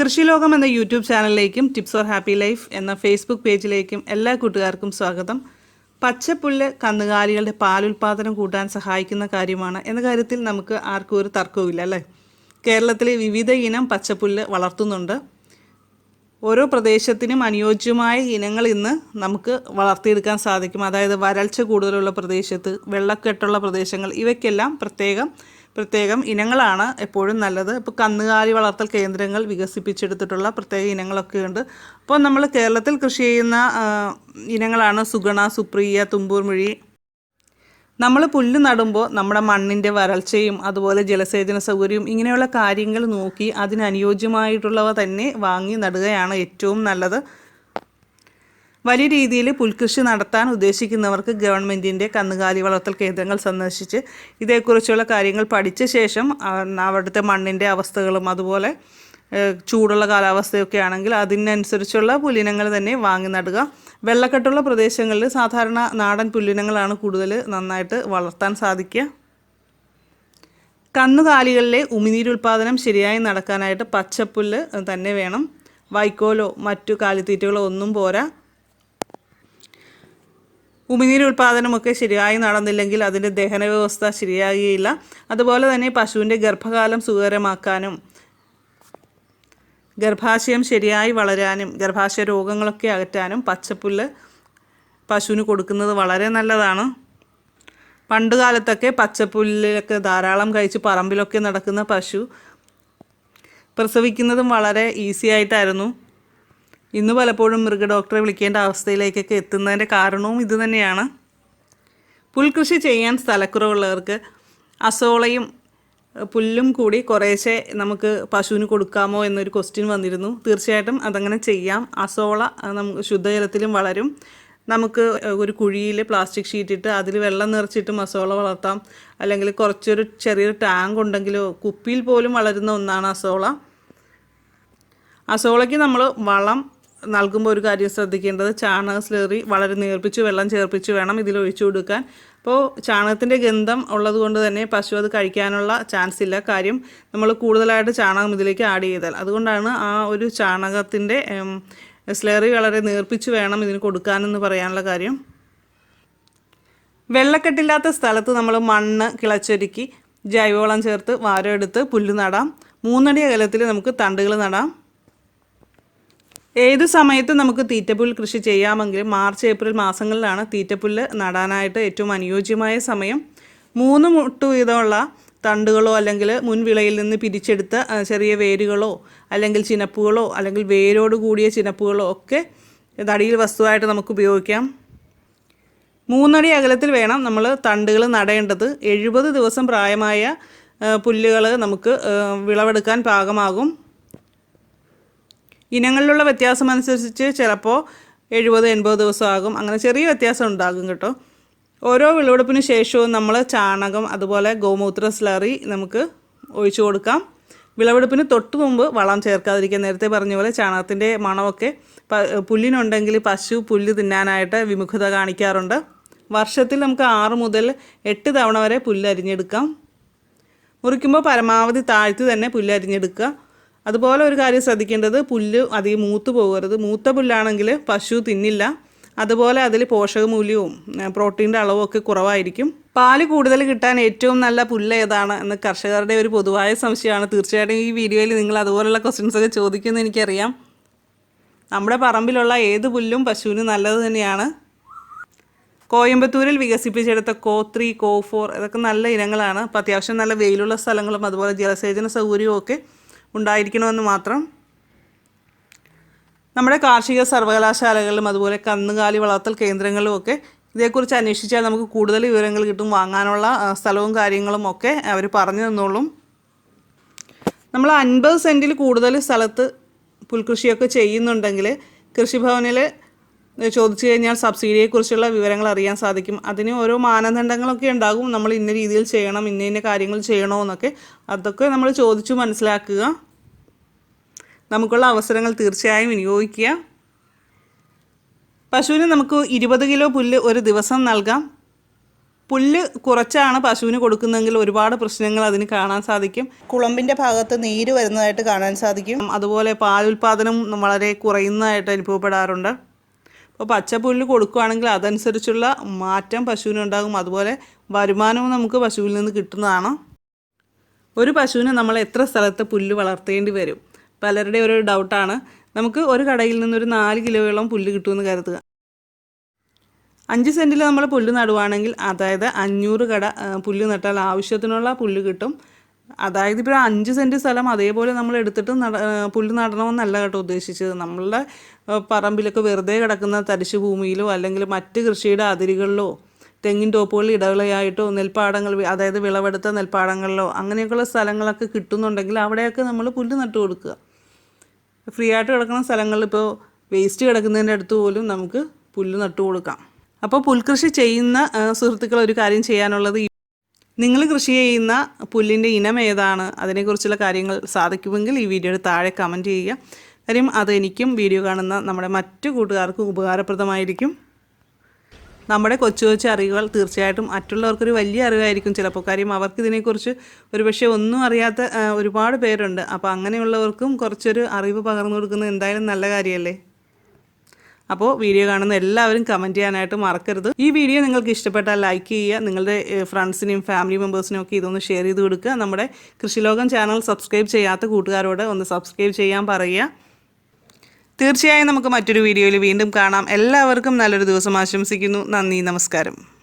കൃഷിലോകം എന്ന യൂട്യൂബ് ചാനലിലേക്കും tips for happy life എന്ന ഫേസ്ബുക്ക് പേജിലേക്കും എല്ലാ കൂട്ടുകാർക്കും സ്വാഗതം. പച്ചപ്പുല്ല് കന്നുകാലികളുടെ പാലുൽപാദനം കൂട്ടാൻ സഹായിക്കുന്ന കാര്യമാണ് എന്ന കാര്യത്തിൽ നമുക്ക് ആർക്കും ഒരു തർക്കവുമില്ല അല്ലേ? കേരളത്തിലെ വിവിധ ഇനം പച്ചപ്പുല്ല് വളർത്തുന്നുണ്ട്. ഓരോ പ്രദേശത്തിനും അനുയോജ്യമായ ഇനങ്ങൾ ഇന്ന് നമുക്ക് വളർത്തിയെടുക്കാൻ സാധിക്കും. അതായത് വരൾച്ച കൂടുതലുള്ള പ്രദേശത്ത് വെള്ളക്കെട്ടുള്ള പ്രദേശങ്ങൾ ഇവയ്ക്കെല്ലാം പ്രത്യേകം പ്രത്യേകം ഇനങ്ങളാണ് എപ്പോഴും നല്ലത്. ഇപ്പോൾ കന്നുകാലി വളർത്തൽ കേന്ദ്രങ്ങൾ വികസിപ്പിച്ചെടുത്തിട്ടുള്ള പ്രത്യേക ഇനങ്ങളൊക്കെ ഉണ്ട്. അപ്പോൾ നമ്മൾ കേരളത്തിൽ കൃഷി ചെയ്യുന്ന ഇനങ്ങളാണ് സുഗണ സുപ്രിയ തുമ്പൂർമുഴി. നമ്മൾ പുല്ല് നടുമ്പോൾ നമ്മുടെ മണ്ണിന്റെ വരൾച്ചയും അതുപോലെ ജലസേചന സൗകര്യവും ഇങ്ങനെയുള്ള കാര്യങ്ങൾ നോക്കി അതിനനുയോജ്യമായിട്ടുള്ളവ തന്നെ വാങ്ങി നടുകയാണ് ഏറ്റവും നല്ലത്. വലിയ രീതിയിൽ പുൽകൃഷി നടത്താൻ ഉദ്ദേശിക്കുന്നവർക്ക് ഗവൺമെന്റിന്റെ കന്നുകാലി വളർത്തൽ കേന്ദ്രങ്ങൾ സന്ദർശിച്ച് ഇതേക്കുറിച്ചുള്ള കാര്യങ്ങൾ പഠിച്ച ശേഷം അവിടുത്തെ മണ്ണിന്റെ അവസ്ഥകളും അതുപോലെ ചൂടുള്ള കാലാവസ്ഥയൊക്കെ ആണെങ്കിൽ അതിനനുസരിച്ചുള്ള പുല്ലിനങ്ങൾ തന്നെ വാങ്ങി നടുക. വെള്ളക്കെട്ടുള്ള പ്രദേശങ്ങളിൽ സാധാരണ നാടൻ പുല്ലിനങ്ങളാണ് കൂടുതൽ നന്നായിട്ട് വളർത്താൻ സാധിക്കുക. കന്നുകാലികളിലെ ഉമിനീരുൽപാദനം ശരിയായി നടക്കാനായിട്ട് പച്ചപ്പുല്ല് തന്നെ വേണം. വൈക്കോലോ മറ്റു കാലിത്തീറ്റകളോ ഒന്നും പോരാ. ഉമിനീര് ഉൽപ്പാദനമൊക്കെ ശരിയായി നടന്നില്ലെങ്കിൽ അതിന്റെ ദഹന വ്യവസ്ഥ ശരിയാകുകയില്ല അതുപോലെ തന്നെ പശുവിന്റെ ഗർഭകാലം സുഖകരമാക്കാനും ഗർഭാശയം ശരിയായി വളരാനും ഗർഭാശയ രോഗങ്ങളൊക്കെ അകറ്റാനും പച്ചപ്പുല്ല് പശുവിന് കൊടുക്കുന്നത് വളരെ നല്ലതാണ്. പണ്ട് കാലത്തൊക്കെ പച്ചപ്പുല്ലൊക്കെ ധാരാളം കഴിച്ച് പറമ്പിലൊക്കെ നടക്കുന്ന പശു പ്രസവിക്കുന്നതും വളരെ ഈസി ആയിട്ടായിരുന്നു. ഇന്ന് പലപ്പോഴും മൃഗഡോക്ടറെ വിളിക്കേണ്ട അവസ്ഥയിലേക്കൊക്കെ എത്തുന്നതിന്റെ കാരണവും ഇത് തന്നെയാണ്. പുൽകൃഷി ചെയ്യാൻ സ്ഥലക്കുറവുള്ളവർക്ക് അസോളയും പുല്ലും കൂടി കുറേശ്ശെ നമുക്ക് പശുവിന് കൊടുക്കാമോ എന്നൊരു ക്വസ്റ്റ്യൻ വന്നിരുന്നു. തീർച്ചയായിട്ടും അതങ്ങനെ ചെയ്യാം. അസോള നമുക്ക് ശുദ്ധജലത്തിലും വളരും. നമുക്ക് ഒരു കുഴിയിൽ പ്ലാസ്റ്റിക് ഷീറ്റ് ഇട്ട് അതിൽ വെള്ളം നിറച്ചിട്ട് മസോള വളർത്താം. അല്ലെങ്കിൽ കുറച്ചൊരു ചെറിയൊരു ടാങ്ക് ഉണ്ടെങ്കിലോ കുപ്പിയിൽ പോലും വളരുന്ന ഒന്നാണ് അസോള. അസോളയ്ക്ക് നമ്മൾ വളം നൽകുമ്പോൾ ഒരു കാര്യം ശ്രദ്ധിക്കേണ്ടത് ചാണക സ്ലേറി വളരെ നേർപ്പിച്ച് വെള്ളം ചേർപ്പിച്ച് വേണം ഇതിൽ ഒഴിച്ചു കൊടുക്കാൻ. അപ്പോൾ ചാണകത്തിന്റെ ഗന്ധം ഉള്ളത് കൊണ്ട് തന്നെ പശു അത് കഴിക്കാനുള്ള ചാൻസ് ഇല്ല. കാര്യം നമ്മൾ കൂടുതലായിട്ട് ചാണകം ഇതിലേക്ക് ആഡ് ചെയ്താൽ. അതുകൊണ്ടാണ് ആ ഒരു ചാണകത്തിന്റെ സ്ലേറി വളരെ നേർപ്പിച്ച് വേണം ഇതിന് കൊടുക്കാനെന്ന് പറയാനുള്ള കാര്യം. വെള്ളക്കെട്ടില്ലാത്ത സ്ഥലത്ത് നമ്മൾ മണ്ണ് കിളച്ചൊരുക്കി ജൈവവളം ചേർത്ത് വാരം എടുത്ത് പുല്ല് നടാം. മൂന്നടി അകലത്തിൽ നമുക്ക് തണ്ടുകൾ നടാം. ഏത് സമയത്ത് നമുക്ക് തീറ്റപ്പുല്ല് കൃഷി ചെയ്യാമെങ്കിലും മാർച്ച് ഏപ്രിൽ മാസങ്ങളിലാണ് തീറ്റപ്പുല്ല് നടാനായിട്ട് ഏറ്റവും അനുയോജ്യമായ സമയം. മൂന്ന് മുട്ട് വീതമുള്ള തണ്ടുകളോ അല്ലെങ്കിൽ മുൻവിളയിൽ നിന്ന് പിരിച്ചെടുത്ത ചെറിയ വേരുകളോ അല്ലെങ്കിൽ ചിനപ്പുകളോ അല്ലെങ്കിൽ വേരോട് കൂടിയ ചിനപ്പുകളോ ഒക്കെ തടിയിൽ വസ്തുവായിട്ട് നമുക്ക് ഉപയോഗിക്കാം. മൂന്നടി അകലത്തിൽ വേണം നമ്മൾ തണ്ടുകൾ നടേണ്ടത്. എഴുപത് ദിവസം പ്രായമായ പുല്ലുകൾ നമുക്ക് വിളവെടുക്കാൻ പാകമാകും. ഇനങ്ങളിലുള്ള വ്യത്യാസം അനുസരിച്ച് ചിലപ്പോൾ എഴുപത് എൺപത് ദിവസം ആകും. അങ്ങനെ ചെറിയ വ്യത്യാസം ഉണ്ടാകും കേട്ടോ. ഓരോ വിളവെടുപ്പിന് ശേഷവും നമ്മൾ ചാണകം അതുപോലെ ഗോമൂത്ര സ്ലറി നമുക്ക് ഒഴിച്ചു കൊടുക്കാം. വിളവെടുപ്പിന് തൊട്ട് മുമ്പ് വളം ചേർക്കാതിരിക്കുക നേരത്തെ പറഞ്ഞ പോലെ ചാണകത്തിന്റെ മണമൊക്കെ പുല്ലിനുണ്ടെങ്കിൽ പശു പുല്ല് തിന്നാനായിട്ട് വിമുഖത കാണിക്കാറുണ്ട്. വർഷത്തിൽ നമുക്ക് ആറ് മുതൽ എട്ട് തവണ വരെ പുല്ല് അരിഞ്ഞെടുക്കാം. മുറിക്കുമ്പോൾ പരമാവധി താഴ്ത്തി തന്നെ പുല്ല് അരിഞ്ഞെടുക്കുക. അതുപോലെ ഒരു കാര്യം ശ്രദ്ധിക്കേണ്ടത് പുല്ല് അധികം മൂത്ത് പോകരുത്. മൂത്ത പുല്ലാണെങ്കിൽ പശു തിന്നില്ല. അതുപോലെ അതിൽ പോഷകമൂല്യവും പ്രോട്ടീന്റെ അളവും ഒക്കെ കുറവായിരിക്കും. പാൽ കൂടുതൽ കിട്ടാൻ ഏറ്റവും നല്ല പുല്ല് ഏതാണ് എന്ന് കർഷകരുടെ ഒരു പൊതുവായ സംശയമാണ്. തീർച്ചയായിട്ടും ഈ വീഡിയോയിൽ നിങ്ങൾ അതുപോലുള്ള ക്വസ്റ്റ്യൻസ് ഒക്കെ ചോദിക്കുമെന്ന് എനിക്കറിയാം. നമ്മുടെ പറമ്പിലുള്ള ഏത് പുല്ലും പശുവിന് നല്ലത് തന്നെയാണ്. കോയമ്പത്തൂരിൽ വികസിപ്പിച്ചെടുത്ത കോ ത്രീ കോ ഫോർ ഇതൊക്കെ നല്ല ഇനങ്ങളാണ്. അപ്പോൾ അത്യാവശ്യം നല്ല വെയിലുള്ള സ്ഥലങ്ങളും അതുപോലെ ജലസേചന സൗകര്യവും ഒക്കെ ഉണ്ടായിരിക്കണമെന്ന് മാത്രം. നമ്മുടെ കാർഷിക സർവകലാശാലകളിലും അതുപോലെ കന്നുകാലി വളർത്തൽ കേന്ദ്രങ്ങളിലും ഒക്കെ ഇതേക്കുറിച്ച് അന്വേഷിച്ചാൽ നമുക്ക് കൂടുതൽ വിവരങ്ങൾ കിട്ടും. വാങ്ങാനുള്ള സ്ഥലവും കാര്യങ്ങളും ഒക്കെ അവർ പറഞ്ഞു തന്നോളും. നമ്മൾ അൻപത് സെന്റിൽ കൂടുതൽ സ്ഥലത്ത് പുൽകൃഷിയൊക്കെ ചെയ്യുന്നുണ്ടെങ്കിൽ കൃഷിഭവനിൽ ചോദിച്ചു കഴിഞ്ഞാൽ സബ്സിഡിയെക്കുറിച്ചുള്ള വിവരങ്ങൾ അറിയാൻ സാധിക്കും. അതിന് ഓരോ മാനദണ്ഡങ്ങളൊക്കെ ഉണ്ടാകും. നമ്മൾ ഇന്ന രീതിയിൽ ചെയ്യണം ഇന്ന ഇന്ന കാര്യങ്ങൾ ചെയ്യണമെന്നൊക്കെ അതൊക്കെ നമ്മൾ ചോദിച്ചു മനസ്സിലാക്കുക. നമുക്കുള്ള അവസരങ്ങൾ തീർച്ചയായും വിനിയോഗിക്കുക. പശുവിന് നമുക്ക് ഇരുപത് കിലോ പുല്ല് ഒരു ദിവസം നൽകാം. പുല്ല് കുറച്ചാണ് പശുവിന് കൊടുക്കുന്നതെങ്കിൽ ഒരുപാട് പ്രശ്നങ്ങൾ അതിന് കാണാൻ സാധിക്കും. കുളമ്പിന്റെ ഭാഗത്ത് നീര് വരുന്നതായിട്ട് കാണാൻ സാധിക്കും. അതുപോലെ പാൽ പാലുൽപാദനം വളരെ കുറയുന്നതായിട്ട് അനുഭവപ്പെടാറുണ്ട്. അപ്പോൾ പച്ചപ്പുല്ല് കൊടുക്കുകയാണെങ്കിൽ അതനുസരിച്ചുള്ള മാറ്റം പശുവിനുണ്ടാകും അതുപോലെ വരുമാനവും നമുക്ക് പശുവിൽ നിന്ന് കിട്ടുന്നതാണ്. ഒരു പശുവിന് നമ്മൾ എത്ര സ്ഥലത്ത് പുല്ല് വളർത്തേണ്ടി വരും? പലരുടെ ഒരു ഡൗട്ടാണ് നമുക്ക് ഒരു കടയിൽ നിന്നൊരു നാല് കിലോയോളം പുല്ല് കിട്ടുമെന്ന് കരുതുക. അഞ്ച് സെന്റിൽ നമ്മൾ പുല്ല് നടുവാണെങ്കിൽ അതായത് അഞ്ഞൂറ് കട പുല്ല് നട്ടാൽ ആവശ്യത്തിനുള്ള പുല്ല് കിട്ടും. അതായത് ഇപ്പോൾ അഞ്ച് സെന്റ് സ്ഥലം അതേപോലെ നമ്മൾ എടുത്തിട്ട് നട പുല്ല് നടണമെന്നല്ല കേട്ടോ ഉദ്ദേശിച്ചത്. നമ്മളുടെ പറമ്പിലൊക്കെ വെറുതെ കിടക്കുന്ന തരിശു ഭൂമിയിലോ അല്ലെങ്കിൽ മറ്റ് കൃഷിയുടെ അതിരുകളിലോ തെങ്ങിൻ തോപ്പുകളിൽ ഇടവിളയായിട്ടോ നെൽപ്പാടങ്ങൾ അതായത് വിളവെടുത്ത നെൽപ്പാടങ്ങളിലോ അങ്ങനെയൊക്കെയുള്ള സ്ഥലങ്ങളൊക്കെ കിട്ടുന്നുണ്ടെങ്കിൽ അവിടെയൊക്കെ നമ്മൾ പുല്ല് നട്ടു കൊടുക്കുക ഫ്രീ ആയിട്ട് കിടക്കുന്ന സ്ഥലങ്ങളിൽ ഇപ്പോൾ വേസ്റ്റ് കിടക്കുന്നതിന്റെ അടുത്ത് പോലും നമുക്ക് പുല്ല് നട്ടു കൊടുക്കാം. അപ്പോൾ പുൽകൃഷി ചെയ്യുന്ന സുഹൃത്തുക്കൾ ഒരു കാര്യം ചെയ്യാനുള്ളത് നിങ്ങൾ കൃഷി ചെയ്യുന്ന പുല്ലിന്റെ ഇനം ഏതാണ്? അതിനെക്കുറിച്ചുള്ള കാര്യങ്ങൾ സാധിക്കുമെങ്കിൽ ഈ വീഡിയോയുടെ താഴെ കമന്റ് ചെയ്യുക. കാര്യം അതെനിക്കും വീഡിയോ കാണുന്ന നമ്മുടെ മറ്റു കൂട്ടുകാർക്കും ഉപകാരപ്രദമായിരിക്കും. നമ്മുടെ കൊച്ചു കൊച്ചു അറിവുകൾ തീർച്ചയായിട്ടും മറ്റുള്ളവർക്കൊരു വലിയ അറിവായിരിക്കും ചിലപ്പോൾ. കാര്യം അവർക്ക് ഇതിനെക്കുറിച്ച് ഒരുപക്ഷെ ഒന്നും അറിയാത്ത ഒരുപാട് പേരുണ്ട്. അപ്പോൾ അങ്ങനെയുള്ളവർക്കും കുറച്ചൊരു അറിവ് പകർന്നു കൊടുക്കുന്നത് എന്തായാലും നല്ല കാര്യമല്ലേ? അപ്പോൾ വീഡിയോ കാണുന്ന എല്ലാവരും കമന്റ് ചെയ്യാനായിട്ട് മറക്കരുത്. ഈ വീഡിയോ നിങ്ങൾക്ക് ഇഷ്ടപ്പെട്ടാൽ ലൈക്ക് ചെയ്യുക നിങ്ങളുടെ ഫ്രണ്ട്സിനെയും ഫാമിലി മെമ്പേഴ്സിനും ഒക്കെ ഇതൊന്ന് ഷെയർ ചെയ്ത് കൊടുക്കുക. നമ്മുടെ കൃഷിലോകം ചാനൽ സബ്സ്ക്രൈബ് ചെയ്യാത്ത കൂട്ടുകാരോട് ഒന്ന് സബ്സ്ക്രൈബ് ചെയ്യാൻ പറയുക. തീർച്ചയായും നമുക്ക് മറ്റൊരു വീഡിയോയിൽ വീണ്ടും കാണാം. എല്ലാവർക്കും നല്ലൊരു ദിവസം ആശംസിക്കുന്നു. നന്ദി നമസ്കാരം.